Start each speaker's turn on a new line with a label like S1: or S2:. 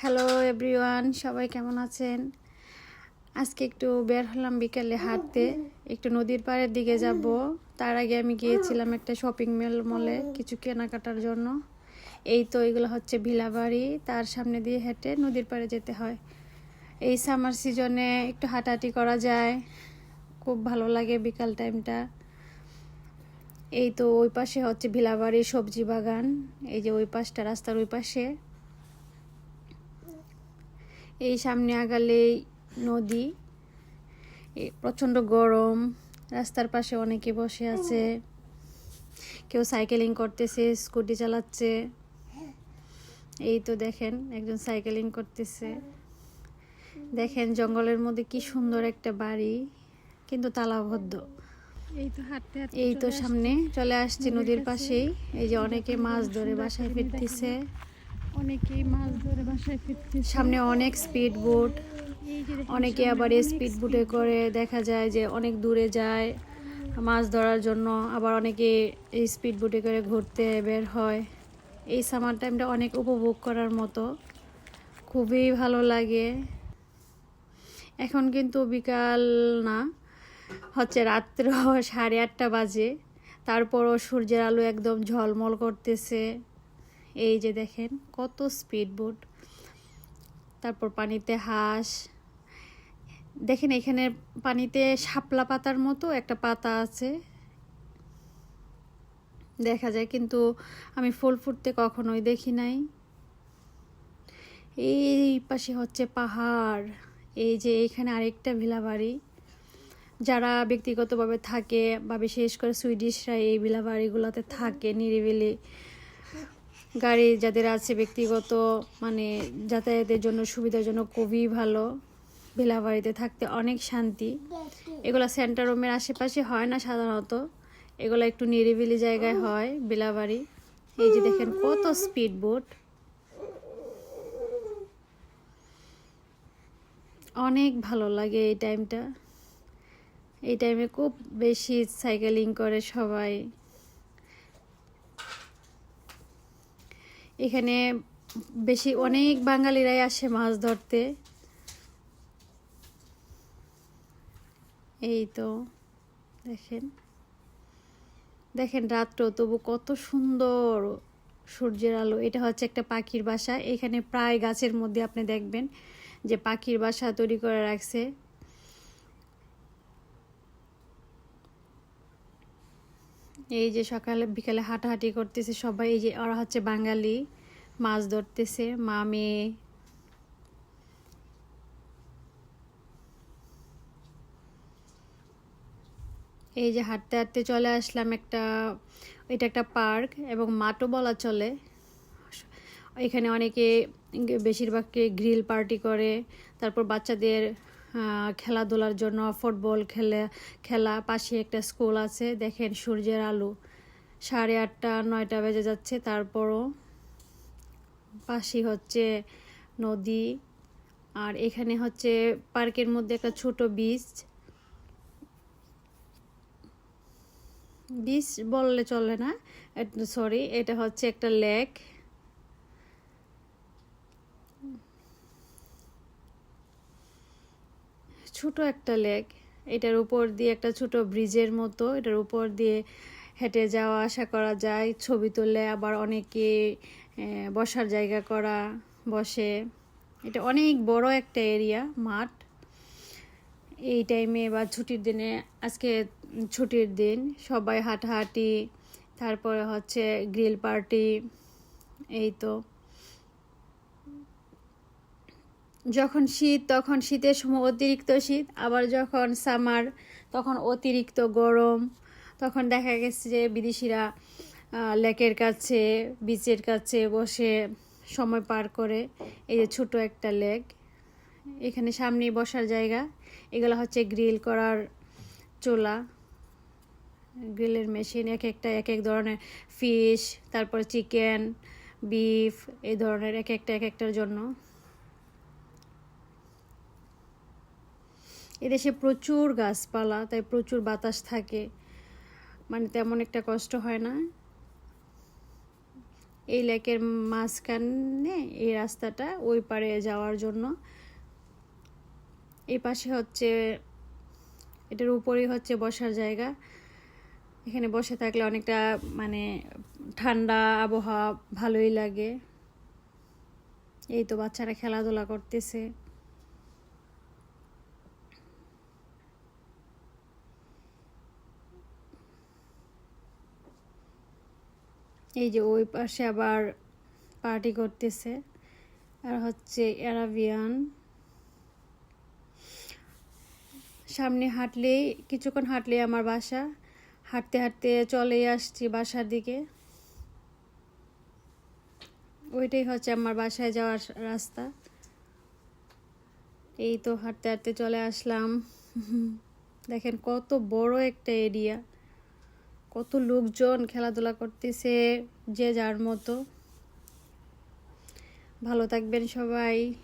S1: Hello everyone সবাই কেমন আছেন? আজকে একটু বের হলাম বিকেলে হাঁটতে। একটু নদীর পাড়ের দিকে যাব। তার আগে আমি গিয়েছিলাম একটা শপিং মল মলে কিছু কেনাকাটার জন্য। এই তো এগুলো হচ্ছে ভিলাবাড়ি। তার সামনে দিয়ে হেঁটে নদীর পাড়ে যেতে হয়। এই সামার সিজনে একটু হাঁটাহাঁটি করা যায়। খুব ভালো লাগে বিকাল টাইমটা এই তো ওই পাশে হচ্ছে ভিলাবাড়ির সবজি বাগান। এই যে ওই পাশটা, রাস্তার ওই পাশে। এই সামনে আগালেই নদী প্রচণ্ড গরম রাস্তার পাশে অনেকে বসে আছে কেউ সাইকেলিং করতেছে স্কুটি চালাচ্ছে। এই তো দেখেন একজন সাইকেলিং করতেছে। দেখেন জঙ্গলের মধ্যে কি সুন্দর একটা বাড়ি কিন্তু তালাবদ্ধ।
S2: এই তো
S1: সামনে চলে আসছে
S2: নদীর
S1: পাশেই। এই যে অনেকে মাছ ধরে বাসায় ফিরতেছে।
S2: অনেকেই মাছ ধরে বাসায় ফিরতেছে।
S1: সামনে অনেক স্পিড বোট অনেকে আবার স্পিড বোটে করে দেখা যায় যে অনেক দূরে যায়, মাছ ধরার জন্য। আবার অনেকে এই স্পিড বোটে করে ঘুরতে বের হয়। এই সামার টাইমটা অনেক উপভোগ করার মতো। খুবই ভালো লাগে। এখন কিন্তু বিকাল না, হচ্ছে রাত্র সাড়ে আটটা বাজে। তারপরও সূর্যের আলো একদম ঝলমল করতেছে। এই যে দেখেন, কত স্পিড বোট তারপর পানিতে হাঁস। দেখেন, এখানে পানিতে শাপলা পাতার মতো একটা পাতা আছে। দেখা যায়, কিন্তু আমি ফুল ফুটতে কখনোই দেখি নাই। এই পাশে হচ্ছে পাহাড়। এই যে এখানে আরেকটা ভিলা বাড়ি যারা ব্যক্তিগতভাবে থাকে বা বিশেষ করে সুইডিশরা এই ভিলা বাড়িগুলোতে থাকে নিরিবিলি। গাড়ি যাদের আছে ব্যক্তিগত মানে যাতায়াতের জন্য, সুবিধার জন্য খুবই ভালো। ভিলাবাড়িতে থাকতে অনেক শান্তি। এগুলো সেন্টার রুমের আশেপাশে হয় না সাধারণত। এগুলো একটু নিরিবিলি জায়গায় হয় বেলাবাড়ি এই যে দেখেন কত স্পিড বোট অনেক ভালো লাগে এই টাইমটা এই টাইমে খুব বেশি সাইকেলিং করে সবাই। এখানে বেশি অনেক বাঙালিরাই আসে মাছ ধরতে। এই তো, দেখেন। দেখেন রাত্র তবু কত সুন্দর সূর্যের আলো। এটা হচ্ছে একটা পাখির বাসা। এখানে প্রায় গাছের মধ্যে আপনি দেখবেন যে পাখির বাসা তৈরি করে রাখছে। এই যে সকালে, বিকালে হাঁটাহাঁটি করতেছে সবাই, এই যে ওরা হচ্ছে বাঙালি, মাছ ধরতেছে মা মেয়ে এই যে হাঁটতে হাঁটতে চলে আসলাম একটা, এটা একটা পার্ক এবং মাঠও বলা চলে। এখানে অনেকে বেশিরভাগকে গ্রিল পার্টি করে, তারপর বাচ্চাদের খেলাধুলার জন্য ফুটবল খেলে, খেলা, পাশে একটা স্কুল আছে, দেখেন সূর্যের আলো। সাড়ে আটটা, নয়টা বেজে যাচ্ছে, তারপরও পাশে হচ্ছে নদী, আর এখানে হচ্ছে পার্কের মধ্যে একটা ছোট বিচ বিচ বললে চলে না সরি এটা হচ্ছে একটা লেক ছোট একটা লেক। এটার উপর দিয়ে একটা ছোট ব্রিজের মতো। এটার উপর দিয়ে হেঁটে যাওয়া আসা করা যায়। ছবি তুলে আবার অনেকে বসার জায়গা করা বসে। এটা অনেক বড় একটা এরিয়া, মাঠ। এই টাইমে বা ছুটির দিনে, আজকে ছুটির দিন, সবাই হাঁটাহাঁটি, তারপরে হচ্ছে গ্রিল পার্টি, এই তো। যখন শীত, তখন শীতের সময় অতিরিক্ত শীত, আবার যখন সামার, তখন অতিরিক্ত গরম, তখন দেখা গেছে যে বিদেশিরা লেকের কাছে, বিচের কাছে বসে সময় পার করে। এই যে ছোটো একটা লেক, এখানে সামনেই বসার জায়গা। এগুলো হচ্ছে গ্রিল করার চোলা। গ্রিলের মেশিন, এক একটা, এক এক ধরনের ফিশ, তারপর চিকেন, বিফ, এই ধরনের এক একটা, এক একটার জন্য। এদেশে প্রচুর গাছপালা, তাই প্রচুর বাতাস থাকে। মানে তেমন একটা কষ্ট হয় না। এই লেকের মাঝখানে, এই রাস্তাটা ওই পারে যাওয়ার জন্য। এই পাশে হচ্ছে, এটার উপরেই হচ্ছে বসার জায়গা। এখানে বসে থাকলে অনেকটা মানে ঠান্ডা আবহাওয়া ভালোই লাগে। এই তো বাচ্চারা খেলাধুলা করতেছে। এই যে ওই পাশে আবার পার্টি করতেছে। আর হচ্ছে অ্যারাবিয়ান। সামনে হাঁটলেই, কিছুক্ষণ হাঁটলেই আমার বাসা। হাঁটতে হাঁটতে চলেই আসছি বাসার দিকে। ওইটাই হচ্ছে আমার বাসায় যাওয়ার রাস্তা। এই তো হাঁটতে হাঁটতে চলে আসলাম। দেখেন কত বড় একটা এরিয়া। কত লোকজন খেলাধুলা করতেছে যে যার মতো। ভালো থাকবেন সবাই।